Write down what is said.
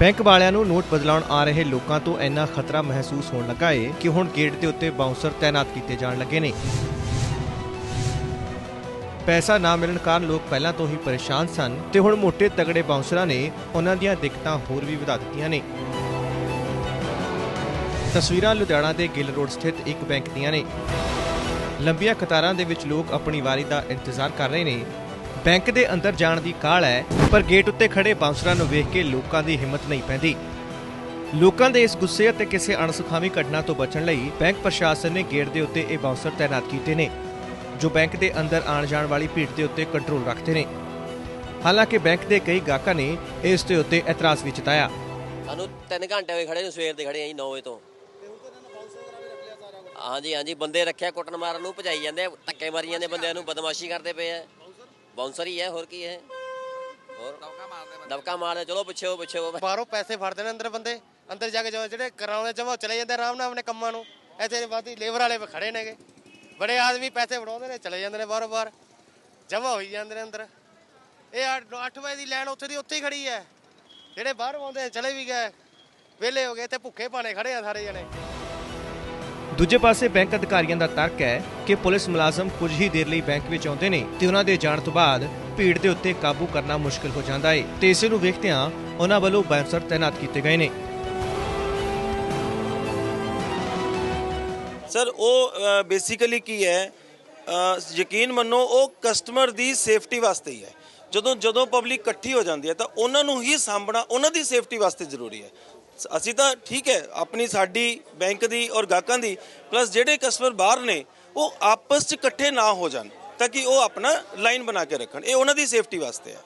Bank ਵਾਲਿਆਂ ਨੂੰ note ਬਦਲਾਉਣ ਆ ਰਹੇ ਲੋਕਾਂ ਤੋਂ ਇੰਨਾ ਖਤਰਾ ਮਹਿਸੂਸ ਹੋਣ ਲੱਗਾ ਏ ਕਿ ਹੁਣ ਗੇਟ ਦੇ ਉੱਤੇ ਬਾਉਂਸਰ ਤਾਇਨਾਤ ਕੀਤੇ ਜਾਣ ਲੱਗੇ ਨੇ। ਪੈਸਾ ਨਾ ਮਿਲਣ ਕਾਰਨ ਲੋਕ ਪਹਿਲਾਂ ਤੋਂ ਹੀ ਪਰੇਸ਼ਾਨ ਸਨ ਤੇ ਹੁਣ ਮੋٹے ਤਗੜੇ ਬਾਉਂਸਰਾਂ ਨੇ ਉਹਨਾਂ ਦੀਆਂ ਦਿੱਕਤਾਂ ਹੋਰ ਵੀ ਵਧਾ ਦਿੱਤੀਆਂ ਨੇ। ਤਸਵੀਰਾਂ ਲੁਧਿਆਣਾ ਦੇ ਗਿੱਲ ਰੋਡ ਸਥਿਤ ਇੱਕ ਬੈਂਕ ਦੀਆਂ ਨੇ। ਲੰਬੀਆਂ ਕਤਾਰਾਂ ਦੇ ਵਿੱਚ ਲੋਕ ਆਪਣੀ ਵਾਰੀ ਦਾ ਇੰਤਜ਼ਾਰ ਕਰ ਰਹੇ ਨੇ ਬੈਂਕ ਦੇ ਅੰਦਰ ਜਾਣ ਦੀ ਕਾਹਲ ਹੈ, ਪਰ ਗੇਟ ਉੱਤੇ ਖੜੇ ਬਾਉਂਸਰਾਂ ਨੂੰ ਵੇਖ ਕੇ ਲੋਕਾਂ ਦੀ ਹਿੰਮਤ ਨਹੀਂ ਪੈਂਦੀ। ਲੋਕਾਂ ਦੇ ਇਸ ਗੁੱਸੇ ਅਤੇ ਕਿਸੇ ਅਣਸੁਖਾਵੀ ਘਟਨਾ ਤੋਂ ਬਚਣ ਲਈ ਬੈਂਕ ਪ੍ਰਸ਼ਾਸਨ ਨੇ ਗੇਟ ਦੇ ਉੱਤੇ ਇਹ ਬਾਉਂਸਰ ਤਾਇਨਾਤ ਕੀਤੇ ਨੇ, ਜੋ ਬੈਂਕ ਦੇ ਅੰਦਰ ਆਉਣ ਜਾਣ ਵਾਲੀ ਭੀੜ ਦੇ ਉੱਤੇ ਕੰਟਰੋਲ ਰੱਖਦੇ ਨੇ। ਹਾਲਾਂਕਿ ਬੈਂਕ ਦੇ ਕਈ ਗਾਹਕਾਂ ਨੇ ਇਸ ਦੇ ਉੱਤੇ ਇਤਰਾਜ਼ ਵੀ ਜਤਾਇਆ। ਸਾਨੂੰ 3 ਘੰਟੇ ਹੋਏ ਖੜੇ ਨੂੰ ਸਵੇਰ ਦੇ ਖੜੇ ਆ ਜੀ 9 ਵਜੇ ਤੋਂ। ਹਾਂਜੀ ਹਾਂਜੀ, ਬੰਦੇ ਰੱਖਿਆ, ਕੁੱਟਣ ਮਾਰਨ ਨੂੰ ਭਜਾਈ ਜਾਂਦੇ ਧੱਕੇ ਮਾਰੀ ਜਾਂਦੇ ਬੰਦਿਆਂ ਨੂੰ ਬਦਮਾਸ਼ੀ ਕਰਦੇ ਪਏ ਆ। ਬਾਉਂਸਰ ਹੀ ਹੈ ਹੋਰ ਕੀ ਹੈ? ਹੋਰ? ਦਬਕਾ ਮਾਰਦੇ ਚਲੋ ਪਿੱਛੇ ਹੋ ਪਿੱਛੇ। ਹੋ ਬਾਹਰੋਂ ਪੈਸੇ ਫੜਦੇ ਨੇ ਅੰਦਰ ਬੰਦੇ। ਅੰਦਰ ਜਾ ਕੇ ਜਿਹੜੇ ਕਰਾਉਣੇ ਜਮਾ ਚਲੇ ਜਾਂਦੇ ਆਰਾਮ ਨਾਲ ਆਪਣੇ ਕੰਮਾਂ ਨੂੰ। ਇੱਥੇ ਬਾਦੀ ਲੇਬਰ ਵਾਲੇ ਖੜੇ ਨੇਗੇ। ਬੜੇ ਆਦਮੀ ਪੈਸੇ ਫੜਾਉਂਦੇ ਨੇ ਚਲੇ ਜਾਂਦੇ ਨੇ ਬਾਹਰੋਂ ਬਾਹਰ। ਜਮਾ ਹੋਈ ਜਾਂਦੇ ਨੇ ਅੰਦਰ। ਇਹ 8 ਵਜੇ ਦੀ ਲਾਈਨ ਉੱਥੇ ਦੀ ਉੱਥੇ ਹੀ ਖੜੀ ਹੈ। ਜਿਹੜੇ ਬਾਹਰ ਆਉਂਦੇ ਨੇ ਚਲੇ ਵੀ ਗਏ। ਵਿਹਲੇ ਹੋ ਗਏ ਤੇ ਭੁੱਖੇ ਭਾਣੇ ਖੜੇ ਆ ਸਾਰੇ ਜਣੇ। ਦੂਜੇ ਪਾਸੇ ਬੈਂਕ ਅਧਿਕਾਰੀਆਂ ਦਾ ਤਰਕ ਹੈ ਕਿ ਪੁਲਿਸ ਮੁਲਾਜ਼ਮ ਕੁਝ ਹੀ ਦੇਰ ਲਈ ਬੈਂਕ ਵਿੱਚ ਆਉਂਦੇ ਨੇ ਤੇ ਉਹਨਾਂ ਦੇ ਜਾਣ ਤੋਂ ਬਾਅਦ ਭੀੜ ਦੇ ਉੱਤੇ ਕਾਬੂ ਕਰਨਾ ਮੁਸ਼ਕਲ ਹੋ ਜਾਂਦਾ ਹੈ ਤੇ ਇਸੇ ਨੂੰ ਵੇਖਦਿਆਂ ਉਹਨਾਂ ਵੱਲੋਂ ਬਾਉਂਸਰ ਤਾਇਨਾਤ ਕੀਤੇ ਗਏ ਨੇ। ਸਰ, ਉਹ ਬੇਸਿਕਲੀ ਕੀ ਹੈ? ਯਕੀਨ ਮੰਨੋ, ਉਹ ਕਸਟਮਰ ਦੀ ਸੇਫਟੀ ਵਾਸਤੇ ਹੀ ਹੈ। ਜਦੋਂ ਜਦੋਂ ਪਬਲਿਕ ਇਕੱਠੀ ਹੋ ਜਾਂਦੀ ਹੈ ਤਾਂ ਉਹਨਾਂ ਨੂੰ ਹੀ ਸਾਂਭਣਾ, ਉਹਨਾਂ ਦੀ ਸੇਫਟੀ ਵਾਸਤੇ ਜ਼ਰੂਰੀ ਹੈ। ਅਸੀਂ ਤਾਂ ਠੀਕ ਹੈ, ਆਪਣੀ ਸਾਡੀ ਬੈਂਕ ਦੀ ਔਰ ਗਾਹਕਾਂ ਦੀ ਪਲੱਸ ਜਿਹੜੇ ਕਸਟਮਰ ਬਾਹਰ ਨੇ, ਉਹ ਆਪਸ 'ਚ ਇਕੱਠੇ ਨਾ ਹੋ ਜਾਣ, ਤਾਂ ਕਿ ਉਹ ਆਪਣਾ ਲਾਈਨ ਬਣਾ ਕੇ ਰੱਖਣ। ਇਹ ਉਹਨਾਂ ਦੀ ਸੇਫਟੀ ਵਾਸਤੇ ਆ